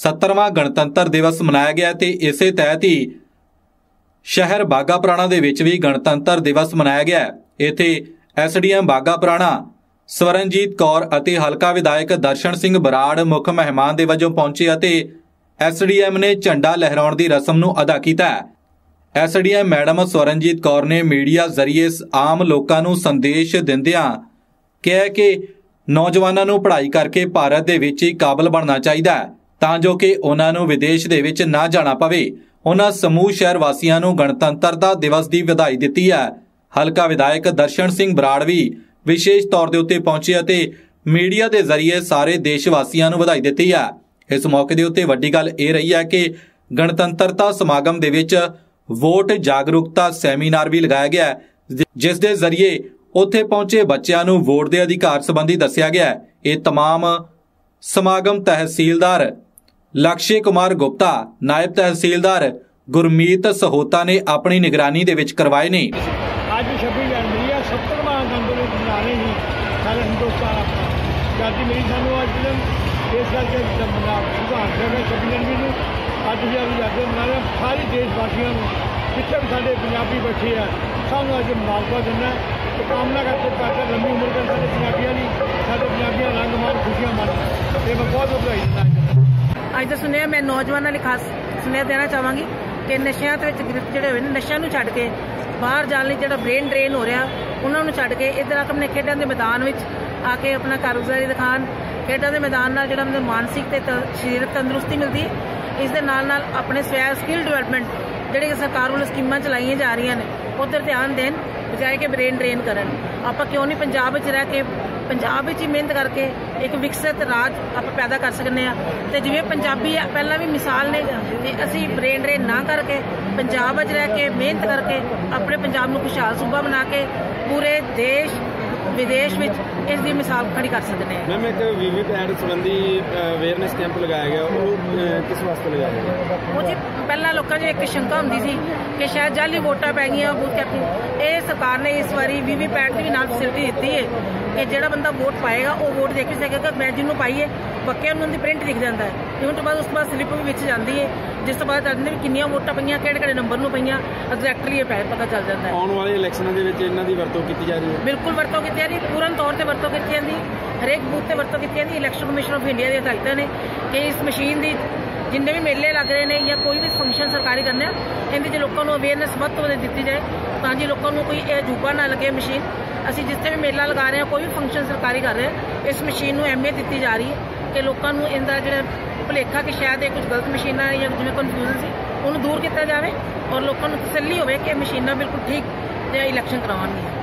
70ਵਾਂ ਗਣਤੰਤਰ ਦਿਵਸ ਮਨਾਇਆ ਗਿਆ ਤੇ ਇਸੇ ਤਹਿਤ ਹੀ ਸ਼ਹਿਰ ਬਾਗਾ ਪੁਰਾਣਾ ਦੇ ਵਿੱਚ ਵੀ ਗਣਤੰਤਰ ਦਿਵਸ ਮਨਾਇਆ ਗਿਆ ਹੈ। ਇੱਥੇ ਐਸਡੀਐਮ ਬਾਗਾ ਪੁਰਾਣਾ, ਸਵਰਨਜੀਤ ਕੌਰ ਅਤੇ ਹਲਕਾ ਵਿਧਾਇਕ ਦਰਸ਼ਨ ਸਿੰਘ ਬਰਾੜ ਮੁੱਖ ਮਹਿਮਾਨ ਦੇ ਵਜੋਂ ਪਹੁੰਚੇ ਅਤੇ ਐਸਡੀਐਮ ਨੇ ਝੰਡਾ ਲਹਿਰਾਉਣ ਦੀ ਰਸਮ ਨੂੰ ਅਦਾ ਕੀਤਾ ਹੈ। ਐਸਡੀਐਮ ਮੈਡਮ ਸਵਰਨਜੀਤ ਕੌਰ ਨੇ ਮੀਡੀਆ ਜ਼ਰੀਏ ਆਮ ਲੋਕਾਂ ਨੂੰ ਸੰਦੇਸ਼ ਦਿੰਦਿਆਂ ਕਿਹਾ ਕਿ ਨੌਜਵਾਨਾਂ ਨੂੰ ਪੜ੍ਹਾਈ ਕਰਕੇ ਭਾਰਤ ਦੇ ਵਿੱਚ ਹੀ ਕਾਬਲ ਬਣਨਾ ਚਾਹੀਦਾ ਹੈ ਤਾਂ ਜੋ ਕਿ ਉਹਨਾਂ ਨੂੰ ਵਿਦੇਸ਼ ਦੇ ਵਿੱਚ ਨਾ ਜਾਣਾ ਪਵੇ ਉਹਨਾਂ ਸਮੂਹ ਸ਼ਹਿਰ ਵਾਸੀਆਂ ਨੂੰ ਗਣਤੰਤਰਤਾ ਦਿਵਸ ਦੀ ਵਧਾਈ ਦਿੱਤੀ ਹੈ ਹਲਕਾ ਵਿਧਾਇਕ ਦਰਸ਼ਨ ਸਿੰਘ ਬਰਾੜ ਵੀ ਵਿਸ਼ੇਸ਼ ਤੌਰ ਦੇ ਉੱਤੇ ਪਹੁੰਚੇ ਅਤੇ ਮੀਡੀਆ ਦੇ ਜ਼ਰੀਏ ਸਾਰੇ ਦੇਸ਼ ਵਾਸੀਆਂ ਨੂੰ ਵਧਾਈ ਦਿੱਤੀ ਹੈ ਇਸ ਮੌਕੇ ਦੇ ਉੱਤੇ ਵੱਡੀ ਗੱਲ ਇਹ ਰਹੀ ਹੈ ਕਿ ਗਣਤੰਤਰਤਾ ਸਮਾਗਮ ਦੇ ਵਿੱਚ ਵੋਟ ਜਾਗਰੂਕਤਾ ਸੈਮੀਨਾਰ ਵੀ ਲਗਾਇਆ ਗਿਆ ਹੈ, ਜਿ- ਜਿਸ ਦੇ ਜ਼ਰੀਏ ਉੱਥੇ ਪਹੁੰਚੇ ਬੱਚਿਆਂ ਨੂੰ ਵੋਟ ਦੇ ਅਧਿਕਾਰ ਸੰਬੰਧੀ ਦੱਸਿਆ ਗਿਆ ਹੈ। ਇਹ तमाम ਸਮਾਗਮ ਤਹਿਸੀਲਦਾਰ ਲਕਸ਼ੇ ਕੁਮਾਰ ਗੁਪਤਾ, ਨਾਇਬ ਤਹਿਸੀਲਦਾਰ ਗੁਰਮੀਤ ਸਹੋਤਾ ਨੇ ਆਪਣੀ ਨਿਗਰਾਨੀ ਦੇ ਵਿੱਚ ਕਰਵਾਏ ਨੇ। ਅੱਜ 26 ਜਨਵਰੀ ਆ 70ਵਾਂ ਗਣਤੰਤਰ ਮਨਾ ਰਹੇ ਸੀ ਸਾਰੇ ਹਿੰਦੁਸਤਾਨ ਆਪਣਾ ਆਜ਼ਾਦੀ ਮਿਲੀ ਸਾਨੂੰ ਅੱਜ ਦਿਨ ਇਸ ਕਰਕੇ ਮਨਾ ਸੁਭਾਨ ਸਿੰਘ 26 ਜਨਵਰੀ ਨੂੰ। ਅੱਜ ਵੀ ਅੱਜ ਆਜ਼ਾਦੀ ਮਨਾ ਰਹੇ ਹਾਂ। ਸਾਰੇ ਦੇਸ਼ ਵਾਸੀਆਂ ਨੂੰ, ਜਿੱਥੇ ਵੀ ਸਾਡੇ ਪੰਜਾਬੀ ਬੈਠੇ ਆ ਸਭ ਨੂੰ ਅੱਜ ਮੁਬਾਰਕਾਂ ਦਿੰਦਾ ਤੇ ਕਾਮਨਾ ਕਰਕੇ ਪਾਕਾ ਲੰਮੀ ਉਮਰ ਕਰਨ ਸਾਡੇ ਪੰਜਾਬੀਆਂ ਦੀ ਸਾਡੇ ਪੰਜਾਬੀਆਂ ਰੰਗ ਮਾਣ ਖੁਸ਼ੀਆਂ ਮਨ ਤੇ ਮੈਂ ਬਹੁਤ ਵਧਾਈ ਦਿੰਦਾ ਅੱਜ। ਦਾ ਸੁਨੇਹਾ ਮੈਂ ਨੌਜਵਾਨਾਂ ਲਈ ਖਾਸ ਸੁਨੇਹਾ ਦੇਣਾ ਚਾਹਾਂਗੀ ਕਿ ਨਸ਼ਿਆਂ ਦੇ ਵਿੱਚ ਗ੍ਰਿਫਤ ਜਿਹੜੇ ਹੋਏ ਨੇ, ਨਸ਼ਿਆਂ ਨੂੰ ਛੱਡ ਕੇ ਬਾਹਰ ਜਾਣ ਲਈ ਜਿਹੜਾ ਬ੍ਰੇਨ ਡਰੇਨ ਹੋ ਰਿਹਾ, ਉਹਨਾਂ ਨੂੰ ਛੱਡ ਕੇ ਇੱਧਰ ਆ ਕੇ ਆਪਣੇ ਖੇਡਾਂ ਦੇ ਮੈਦਾਨ ਵਿੱਚ ਆ ਕੇ ਆਪਣਾ ਕਾਰਗੁਜ਼ਾਰੀ ਦਿਖਾਣ ਖੇਡਾਂ ਦੇ ਮੈਦਾਨ ਨਾਲ ਜਿਹੜਾ ਉਹਨਾਂ ਮਾਨਸਿਕ ਤੇ ਸਰੀਰਕ ਤੰਦਰੁਸਤੀ ਮਿਲਦੀ ਹੈ ਇਸ ਦੇ ਨਾਲ ਨਾਲ ਆਪਣੇ ਸਵੈ ਸਕਿੱਲ ਡਿਵੈਲਪਮੈਂਟ ਜਿਹੜੇ ਸਰਕਾਰ ਵੱਲੋਂ ਸਕੀਮਾਂ ਚਲਾਈਆਂ ਜਾ ਰਹੀਆਂ ਨੇ ਉਧਰ ਧਿਆਨ ਦੇਣ, ਬਜਾਏ ਕਿ ਬ੍ਰੇਨ ਡਰੇਨ ਕਰਨ ਆਪਾਂ ਕਿਉਂ ਨਹੀਂ ਪੰਜਾਬ ਵਿੱਚ ਰਹਿ ਕੇ ਪੰਜਾਬ ਵਿੱਚ ਹੀ ਮਿਹਨਤ ਕਰਕੇ ਇੱਕ ਵਿਕਸਿਤ ਰਾਜ ਆਪਾਂ ਪੈਦਾ ਕਰ ਸਕਨੇ ਆ। ਤੇ ਜਿਵੇਂ ਪੰਜਾਬੀ ਆ, ਪਹਿਲਾਂ ਵੀ ਮਿਸਾਲ ਨੇ ਤੇ ਅਸੀਂ ਬ੍ਰੇਨ ਡਰੇਨ ਨਾ ਕਰਕੇ ਪੰਜਾਬ ਵਿੱਚ ਰਹਿ ਕੇ ਮਿਹਨਤ ਕਰਕੇ ਆਪਣੇ ਪੰਜਾਬ ਨੂੰ ਖੁਸ਼ਹਾਲ ਸੂਬਾ ਬਣਾ ਕੇ ਪੂਰੇ ਦੇਸ਼ ਵਿਦੇਸ਼ ਵਿੱਚ ਇਸ ਦੀ ਮਿਸਾਲ ਖੜੀ ਕਰ ਸਕਦੇ ਆ ਮੈਮ ਇੱਕ ਵੀਵੀ ਪੈਡ ਸੰਬੰਧੀ ਅਵੇਅਰਨੈਸ ਕੈਂਪ ਲਗਾਇਆ ਗਿਆ। ਉਹ ਕਿਸ ਵਾਸਤੇ ਲਗਾਇਆ ਗਿਆ? ਉਹ ਜੀ ਪਹਿਲਾਂ ਲੋਕਾਂ 'ਚ ਇੱਕ ਸ਼ੰਕਾ ਹੁੰਦੀ ਸੀ ਕਿ ਸ਼ਾਇਦ ਜਾਲੀ ਵੋਟਾਂ ਪੈ ਗਈਆਂ ਬੂਥ ਕੈਪਟਨ ਇਹ ਸਰਕਾਰ ਨੇ ਇਸ ਵਾਰੀ ਵੀਵੀ ਪੈਟ ਦੀ ਵੀ ਨਾਲ ਫੈਸਿਲਿਟੀ ਦਿੱਤੀ ਹੈ ਕਿ ਜਿਹੜਾ ਬੰਦਾ ਵੋਟ ਪਾਏਗਾ ਉਹ ਵੋਟ ਦੇਖ ਸਕੇਗਾ। ਮੈਂ ਜਿਹਨੂੰ ਪਾਈ ਹੈ ਪੱਕਿਆਂ ਨੂੰ ਉਹਦੀ ਪ੍ਰਿੰਟ ਦਿਖ ਜਾਂਦਾ ਹੈ। ਉਸ ਤੋਂ ਬਾਅਦ ਉਸ ਤੋਂ ਬਾਅਦ ਸਲਿੱਪ ਵੀ ਵਿੱਚ ਜਾਂਦੀ ਹੈ ਜਿਸ ਤੋਂ ਬਾਅਦ ਨੇ ਵੀ ਕਿੰਨੀਆਂ ਵੋਟਾਂ ਪਈਆਂ ਕਿਹੜੇ ਕਿਹੜੇ ਨੰਬਰ ਨੂੰ ਪਈਆਂ ਐਗਜ਼ੈਕਟਲੀ ਇਹ ਪਤਾ ਚੱਲ ਜਾਂਦਾ ਹੈ। ਆਉਣ ਵਾਲੇ ਇਲੈਕਸ਼ਨਾਂ ਦੇ ਵਿੱਚ ਇਹਨਾਂ ਦੀ ਵਰਤੋਂ ਕੀਤੀ ਜਾ ਰਹੀ ਹੈ। ਬਿਲਕੁਲ ਵਰਤੋਂ ਕੀਤੀ ਜਾਂਦੀ ਪੂਰਨ ਤੌਰ ਤੇ ਵਰਤੋਂ ਕੀਤੀ ਜਾਂਦੀ, ਹਰੇਕ ਬੂਥ ਤੇ ਵਰਤੋਂ ਕੀਤੀ ਜਾਂਦੀ, ਇਲੈਕਸ਼ਨ ਕਮਿਸ਼ਨ ਆਫ ਇੰਡੀਆ ਦੀਆਂ ਹਦਾਇਤਾਂ ਨੇ ਕਿ ਇਸ ਮਸ਼ੀਨ ਦੀ ਜਿੰਨੇ ਵੀ ਮੇਲੇ ਲੱਗ ਰਹੇ ਨੇ ਜਾਂ ਕੋਈ ਵੀ ਫੰਕਸ਼ਨ ਸਰਕਾਰੀ ਕਰਨਾ ਇਹਦੇ 'ਚ ਲੋਕਾਂ ਨੂੰ ਅਵੇਅਰਨੈਸ ਵੱਧ ਤੋਂ ਵੱਧ ਦਿੱਤੀ ਜਾਏ, ਤਾਂ ਜੋ ਲੋਕਾਂ ਨੂੰ ਕੋਈ ਇਹ ਅਜੂਬਾ ਨਾ ਲੱਗੇ ਮਸ਼ੀਨ। ਅਸੀਂ ਜਿੱਥੇ ਵੀ ਮੇਲਾ ਲਗਾ ਰਹੇ ਹਾਂ, ਕੋਈ ਵੀ ਫੰਕਸ਼ਨ ਸਰਕਾਰੀ ਕਰ ਰਹੇ ਹਾਂ, ਇਸ ਮਸ਼ੀਨ ਨੂੰ ਅਹਿਮੀਅਤ ਦਿੱਤੀ ਜਾ ਰਹੀ ਹੈ ਕਿ ਲੋਕਾਂ ਨੂੰ ਇਹਦਾ ਜਿਹੜਾ ਭੁਲੇਖਾ ਕਿ ਸ਼ਾਇਦ ਇਹ ਕੁਝ ਗਲਤ ਮਸ਼ੀਨਾਂ ਜਾਂ ਜਿਵੇਂ ਕਨਫਿਊਜ਼ਨ ਸੀ, ਉਹਨੂੰ ਦੂਰ ਕੀਤਾ ਜਾਵੇ ਔਰ ਲੋਕਾਂ ਨੂੰ ਤਸੱਲੀ ਹੋਵੇ ਕਿ ਇਹ ਮਸ਼ੀਨਾਂ ਬਿਲਕੁਲ ਠੀਕ ਤੇ ਇਲੈਕਸ਼ਨ ਕਰਵਾਉਣਗੀਆਂ